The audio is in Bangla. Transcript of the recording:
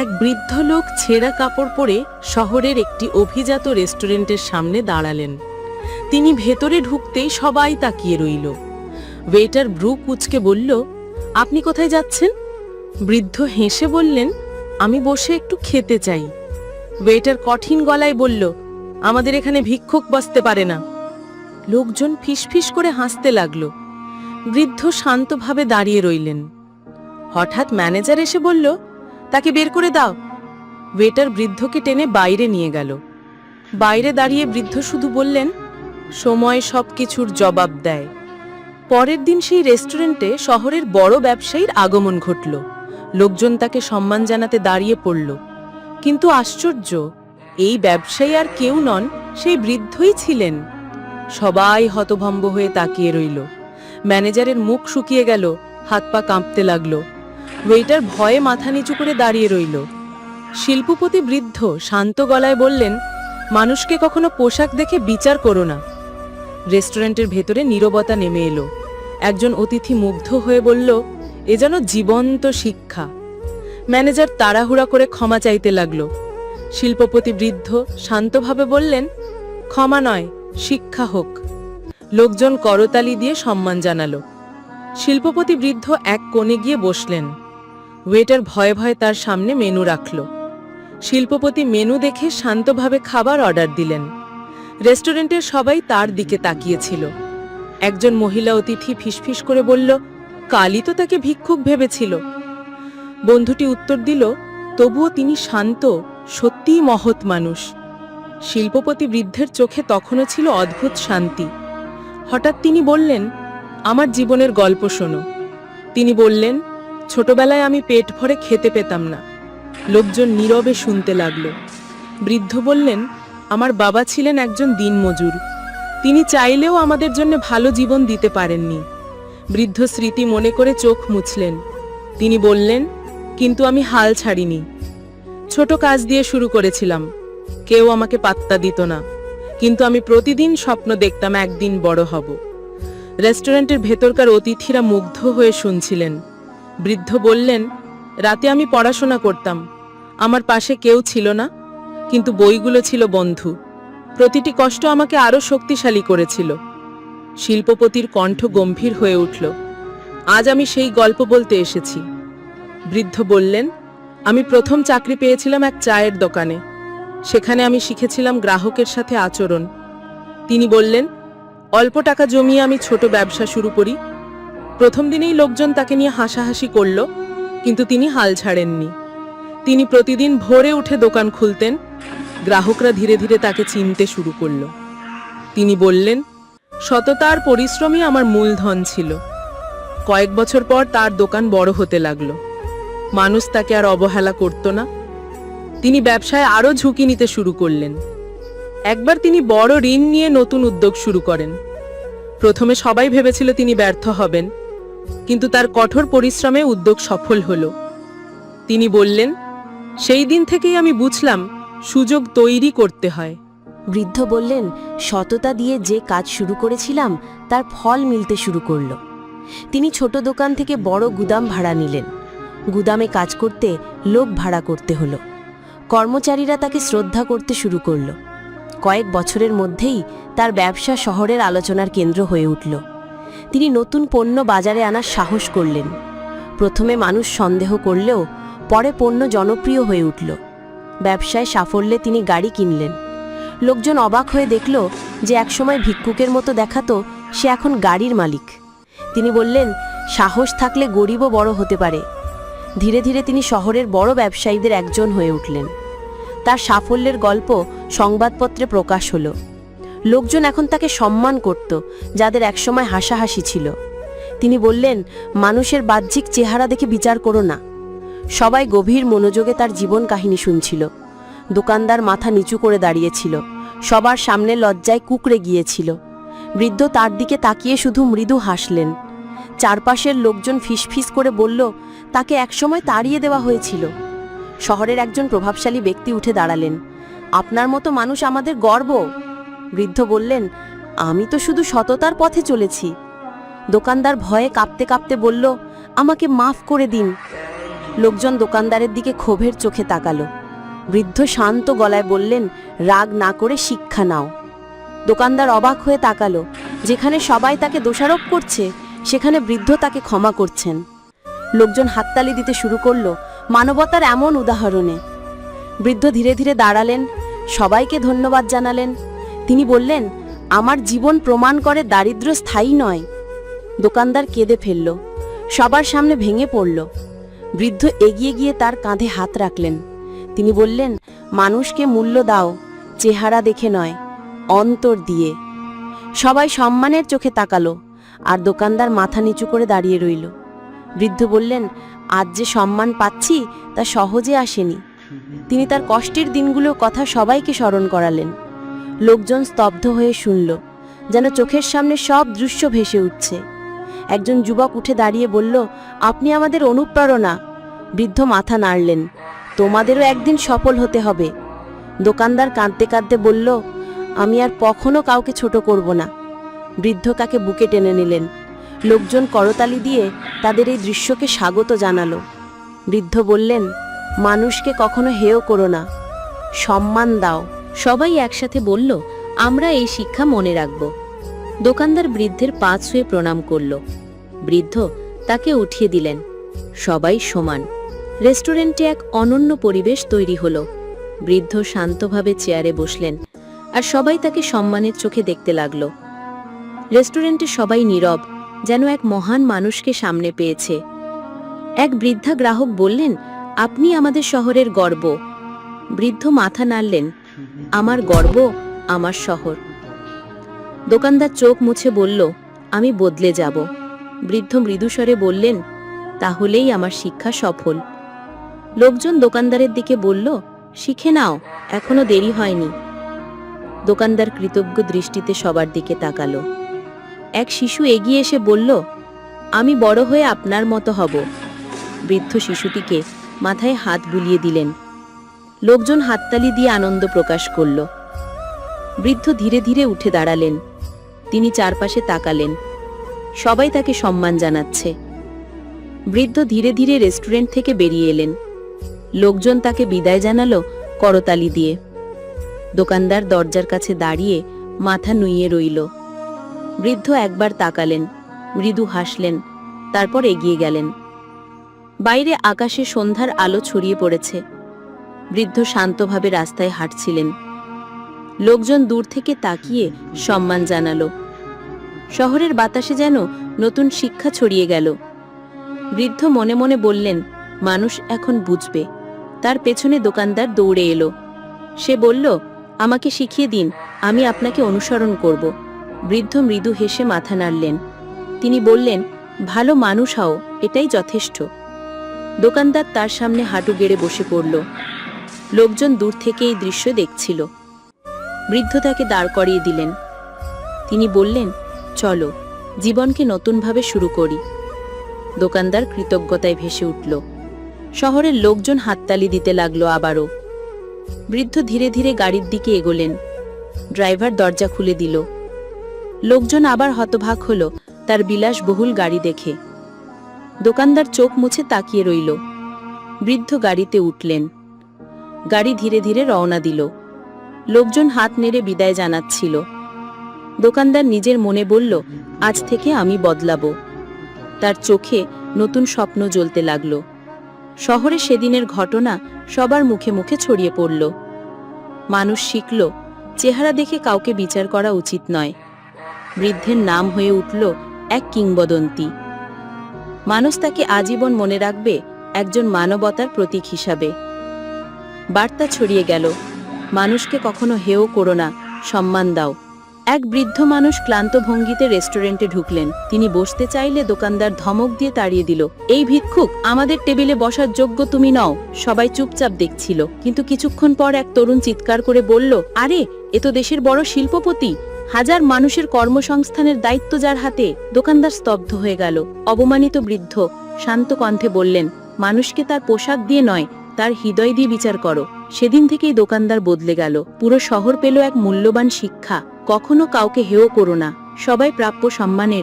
এক বৃদ্ধ লোক ছেঁড়া কাপড় পরে শহরের একটি অভিজাত রেস্টুরেন্টের সামনে দাঁড়ালেন। তিনি ভেতরে ঢুকতেই সবাই তাকিয়ে রইল। ওয়েটার ব্রু কুচকে বলল, আপনি কোথায় যাচ্ছেন? বৃদ্ধ হেসে বললেন, আমি বসে একটু খেতে চাই। ওয়েটার কঠিন গলায় বলল, আমাদের এখানে ভিক্ষুক বসতে পারে না। লোকজন ফিসফিস করে হাসতে লাগল। বৃদ্ধ শান্তভাবে দাঁড়িয়ে রইলেন। হঠাৎ ম্যানেজার এসে বলল তাকে বের করে দাও। ওয়েটার বৃদ্ধকে টেনে বাইরে নিয়ে গেল। বাইরে দাঁড়িয়ে বৃদ্ধ শুধু বললেন, সময় সব কিছুর জবাব দেয়। পরের দিন সেই রেস্টুরেন্টে শহরের বড় ব্যবসায়ীর আগমন ঘটল। লোকজন তাকে সম্মান জানাতে দাঁড়িয়ে পড়ল। কিন্তু আশ্চর্য, এই ব্যবসায়ী আর কেউ নন, সেই বৃদ্ধই ছিলেন। সবাই হতভম্ব হয়ে তাকিয়ে রইল। ম্যানেজারের মুখ শুকিয়ে গেল, হাত পা কাঁপতে লাগল। ওয়েটার ভয়ে মাথা নিচু করে দাঁড়িয়ে রইল। শিল্পপতি বৃদ্ধ শান্ত গলায় বললেন, মানুষকে কখনো পোশাক দেখে বিচার করো না। রেস্টুরেন্টের ভেতরে নীরবতা নেমে এলো। একজন অতিথি মুগ্ধ হয়ে বলল, এ যেন জীবন্ত শিক্ষা। ম্যানেজার তাড়াহুড়া করে ক্ষমা চাইতে লাগল। শিল্পপতি বৃদ্ধ শান্তভাবে বললেন, ক্ষমা নয়, শিক্ষা হোক। লোকজন করতালি দিয়ে সম্মান জানালো। শিল্পপতি বৃদ্ধ এক কোণে গিয়ে বসলেন। ওয়েটার ভয়ে ভয়ে তার সামনে মেনু রাখল। শিল্পপতি মেনু দেখে শান্তভাবে খাবার অর্ডার দিলেন। রেস্টুরেন্টের সবাই তার দিকে তাকিয়েছিল। একজন মহিলা অতিথি ফিসফিস করে বলল, কালই তো তাকে ভিক্ষুক ভেবেছিল। বন্ধুটি উত্তর দিল, তবুও তিনি শান্ত, সত্যিই মহৎ মানুষ। শিল্পপতি বৃদ্ধের চোখে তখনও ছিল অদ্ভুত শান্তি। হঠাৎ তিনি বললেন, আমার জীবনের গল্প শোনো। তিনি বললেন ছোটবেলায় আমি পেট ভরে খেতে পেতাম না। লোকজন নীরবে শুনতে লাগল। বৃদ্ধ বললেন, আমার বাবা ছিলেন একজন দিনমজুর। তিনি চাইলেও আমাদের জন্য ভালো জীবন দিতে পারেননি। বৃদ্ধ স্মৃতি মনে করে চোখ মুছলেন। তিনি বললেন, কিন্তু আমি হাল ছাড়িনি। ছোট কাজ দিয়ে শুরু করেছিলাম। কেউ আমাকে পাত্তা দিত না। কিন্তু আমি প্রতিদিন স্বপ্ন দেখতাম একদিন বড় হব। রেস্টুরেন্টের ভেতরকার অতিথিরা মুগ্ধ হয়ে শুনছিলেন। বৃদ্ধ বললেন, রাতে আমি পড়াশোনা করতাম। আমার পাশে কেউ ছিল না, কিন্তু বইগুলো ছিল বন্ধু। প্রতিটি কষ্ট আমাকে আরও শক্তিশালী করেছিল। শিল্পপতির কণ্ঠ গম্ভীর হয়ে উঠল। আজ আমি সেই গল্প বলতে এসেছি। বৃদ্ধ বললেন, আমি প্রথম চাকরি পেয়েছিলাম এক চায়ের দোকানে। সেখানে আমি শিখেছিলাম গ্রাহকের সাথে আচরণ। তিনি বললেন, অল্প টাকা জমিয়ে আমি ছোট ব্যবসা শুরু করি প্রথম দিনেই লোকজন তাকে নিয়ে হাসাহাসি করল, কিন্তু তিনি হাল ছাড়েননি। তিনি প্রতিদিন ভোরে উঠে দোকান খুলতেন, গ্রাহকরা ধীরে ধীরে তাকে চিনতে শুরু করল। তিনি বললেন, সততার পরিশ্রমই আমার মূলধন ছিল। কয়েক বছর পর তার দোকান বড় হতে লাগল। মানুষ তাকে আর অবহেলা করত না। তিনি ব্যবসায় আরও ঝুঁকি নিতে শুরু করলেন। একবার তিনি বড় ঋণ নিয়ে নতুন উদ্যোগ শুরু করেন। প্রথমে সবাই ভেবেছিল তিনি ব্যর্থ হবেন কিন্তু তার কঠোর পরিশ্রমে উদ্যোগ সফল হল। তিনি বললেন, সেই দিন থেকেই আমি বুঝলাম, সুযোগ তৈরি করতে হয়। বৃদ্ধ বললেন, সততা দিয়ে যে কাজ শুরু করেছিলাম, তার ফল মিলতে শুরু করল। তিনি ছোট দোকান থেকে বড় গুদাম ভাড়া নিলেন। গুদামে কাজ করতে লোক ভাড়া করতে হলো। কর্মচারীরা তাকে শ্রদ্ধা করতে শুরু করল। কয়েক বছরের মধ্যেই তার ব্যবসা শহরের আলোচনার কেন্দ্র হয়ে উঠল। তিনি নতুন পণ্য বাজারে আনার সাহস করলেন। প্রথমে মানুষ সন্দেহ করলেও পরে পণ্য জনপ্রিয় হয়ে উঠল। ব্যবসায় সাফল্যে তিনি গাড়ি কিনলেন। লোকজন অবাক হয়ে দেখল যে একসময় ভিক্ষুকের মতো দেখাতো সে এখন গাড়ির মালিক। তিনি বললেন, সাহস থাকলে গরিবও বড় হতে পারে। ধীরে ধীরে তিনি শহরের বড় ব্যবসায়ীদের একজন হয়ে উঠলেন। তার সাফল্যের গল্প সংবাদপত্রে প্রকাশ হলো। লোকজন এখন তাকে সম্মান করত, যাদের একসময় হাসাহাসি ছিল। তিনি বললেন, মানুষের বাহ্যিক চেহারা দেখে বিচার করো না। সবাই গভীর মনোযোগে তার জীবন কাহিনী শুনছিল। দোকানদার মাথা নিচু করে দাঁড়িয়েছিল। সবার সামনে লজ্জায় কুকড়ে গিয়েছিল। বৃদ্ধ তার দিকে তাকিয়ে শুধু মৃদু হাসলেন। চারপাশের লোকজন ফিসফিস করে বলল, তাকে একসময় তাড়িয়ে দেওয়া হয়েছিল। শহরের একজন প্রভাবশালী ব্যক্তি উঠে দাঁড়ালেন, আপনার মতো মানুষ আমাদের গর্ব। বৃদ্ধ বললেন, আমি তো শুধু সততার পথে চলেছি। দোকানদার ভয়ে কাঁপতে কাঁপতে বলল, আমাকে মাফ করে দিন। লোকজন দোকানদারের দিকে ক্ষোভের চোখে তাকালো। বৃদ্ধ শান্ত গলায় বললেন, রাগ না করে শিক্ষা নাও। দোকানদার অবাক হয়ে তাকালো, যেখানে সবাই তাকে দোষারোপ করছে, সেখানে বৃদ্ধ তাকে ক্ষমা করছেন। লোকজন হাততালি দিতে শুরু করল, মানবতার এমন উদাহরণে। বৃদ্ধ ধীরে ধীরে দাঁড়ালেন, সবাইকে ধন্যবাদ জানালেন। তিনি বললেন, আমার জীবন প্রমাণ করে দারিদ্র্য স্থায়ী নয়। দোকানদার কেঁদে ফেলল, সবার সামনে ভেঙে পড়ল। বৃদ্ধ এগিয়ে গিয়ে তার কাঁধে হাত রাখলেন। তিনি বললেন, মানুষকে মূল্য দাও, চেহারা দেখে নয়, অন্তর দিয়ে। সবাই সম্মানের চোখে তাকালো আর দোকানদার মাথা নিচু করে দাঁড়িয়ে রইল। বৃদ্ধ বললেন, আজ যে সম্মান পাচ্ছি তা সহজে আসেনি। তিনি তার কষ্টের দিনগুলোর কথা সবাইকে স্মরণ করালেন। লোকজন স্তব্ধ হয়ে শুনল, যেন চোখের সামনে সব দৃশ্য ভেসে উঠছে। একজন যুবক উঠে দাঁড়িয়ে বলল, আপনি আমাদের অনুপ্রেরণা। বৃদ্ধ মাথা নাড়লেন, তোমাদেরও একদিন সফল হতে হবে। দোকানদার কাঁদতে কাঁদতে বলল, আমি আর কখনো কাউকে ছোট করব না। বৃদ্ধ তাকে বুকে টেনে নিলেন, লোকজন করতালি দিয়ে তাদের এই দৃশ্যকে স্বাগত জানালো। বৃদ্ধ বললেন, মানুষকে কখনো হেয় করো না, সম্মান দাও। সবাই একসাথে বলল, আমরা এই শিক্ষা মনে রাখব। দোকানদার বৃদ্ধের পা ছুঁয়ে প্রণাম করল। বৃদ্ধ তাকে উঠিয়ে দিলেন। সবাই সমান। রেস্টুরেন্টে এক অনন্য পরিবেশ তৈরি হলো। বৃদ্ধ শান্তভাবে চেয়ারে বসলেন আর সবাই তাকে সম্মানের চোখে দেখতে লাগল। রেস্টুরেন্টে সবাই নীরব, যেন এক মহান মানুষকে সামনে পেয়েছে। এক বৃদ্ধা গ্রাহক বললেন, আপনি আমাদের শহরের গর্ব। বৃদ্ধ মাথা নাড়লেন। আমার গর্ব, আমার শহর। দোকানদার চোখ মুছে বলল, আমি বদলে যাব। বৃদ্ধ মৃদুস্বরে বললেন, তাহলেই আমার শিক্ষা সফল। লোকজন দোকানদারের দিকে বলল, শিখে নাও, এখনও দেরি হয়নি। দোকানদার কৃতজ্ঞ দৃষ্টিতে সবার দিকে তাকালো। এক শিশু এগিয়ে এসে বলল, আমি বড় হয়ে আপনার মতো হব। বৃদ্ধ শিশুটিকে মাথায় হাত বুলিয়ে দিলেন। লোকজন হাততালি দিয়ে আনন্দ প্রকাশ করল। বৃদ্ধ ধীরে ধীরে উঠে দাঁড়ালেন। তিনি চারপাশে তাকালেন। সবাই তাকে সম্মান জানাচ্ছে। বৃদ্ধ ধীরে ধীরে রেস্টুরেন্ট থেকে বেরিয়ে এলেন। লোকজন তাকে বিদায় জানালো করতালি দিয়ে। দোকানদার দরজার কাছে দাঁড়িয়ে মাথা নুইয়ে রইল। বৃদ্ধ একবার তাকালেন। মৃদু হাসলেন। তারপর এগিয়ে গেলেন। বাইরে আকাশে সন্ধ্যার আলো ছড়িয়ে পড়েছে। বৃদ্ধ শান্তভাবে রাস্তায় হাঁটছিলেন। লোকজন দূর থেকে তাকিয়ে সম্মান জানালো। শহরের বাতাসে যেন নতুন শিক্ষা ছড়িয়ে গেল। বৃদ্ধ মনে মনে বললেন, মানুষ এখন বুঝবে। তার পেছনে দোকানদার দৌড়ে এলো। সে বলল, আমাকে শিখিয়ে দিন, আমি আপনাকে অনুসরণ করব। বৃদ্ধ মৃদু হেসে মাথা নাড়লেন। তিনি বললেন, ভালো মানুষ হও, এটাই যথেষ্ট। দোকানদার তার সামনে হাঁটু গেড়ে বসে পড়ল। লোকজন দূর থেকে এই দৃশ্য দেখছিল। বৃদ্ধ তাকে দাঁড় করিয়ে দিলেন। তিনি বললেন, চলো, জীবনকে নতুনভাবে শুরু করি। দোকানদার কৃতজ্ঞতায় ভেসে উঠল। শহরের লোকজন হাততালি দিতে লাগল আবারও। বৃদ্ধ ধীরে ধীরে গাড়ির দিকে এগোলেন। ড্রাইভার দরজা খুলে দিল। লোকজন আবার হতভাগ হলো, তার বিলাসবহুল গাড়ি দেখে। দোকানদার চোখ মুছে তাকিয়ে রইল। বৃদ্ধ গাড়িতে উঠলেন। গাড়ি ধীরে ধীরে রওনা দিল। লোকজন হাত নেড়ে বিদায় জানাচ্ছিল। দোকানদার নিজের মনে বলল, আজ থেকে আমি বদলাবো। তার চোখে নতুন স্বপ্ন জ্বলতে লাগল। শহরে সেদিনের ঘটনা সবার মুখে মুখে ছড়িয়ে পড়ল। মানুষ শিখল, চেহারা দেখে কাউকে বিচার করা উচিত নয়। বৃদ্ধের নাম হয়ে উঠল এক কিংবদন্তি। মানুষ তাকে আজীবন মনে রাখবে একজন মানবতার প্রতীক হিসাবে। বার্তা ছড়িয়ে গেল, মানুষকে কখনো হেও করো না, সম্মান দাও। এক বৃদ্ধ মানুষ ক্লান্ত ভঙ্গিতে রেস্টুরেন্টে ঢুকলেন। তিনি বসতে চাইলে দোকানদার ধমক দিয়ে তাড়িয়ে দিল, এই ভিক্ষুক, আমাদের টেবিলে বসার যোগ্য তুমি নও। সবাই চুপচাপ দেখছিল, কিন্তু কিছুক্ষণ পর এক তরুণ চিৎকার করে বলল, আরে, এ তো দেশের বড় শিল্পপতি। হাজার মানুষের কর্মসংস্থানের দায়িত্ব যার হাতে। দোকানদার স্তব্ধ হয়ে গেল। অবমানিত বৃদ্ধ শান্ত কণ্ঠে বললেন, মানুষকে তার পোশাক দিয়ে নয় তার হৃদয় দিয়ে বিচার করো। সেদিন থেকেই দোকানদার বদলে গেল। পুরো শহর পেল এক মূল্যবান শিক্ষা। কখনো কাউকে হেও করো না। সবাই প্রাপ্য সম্মানের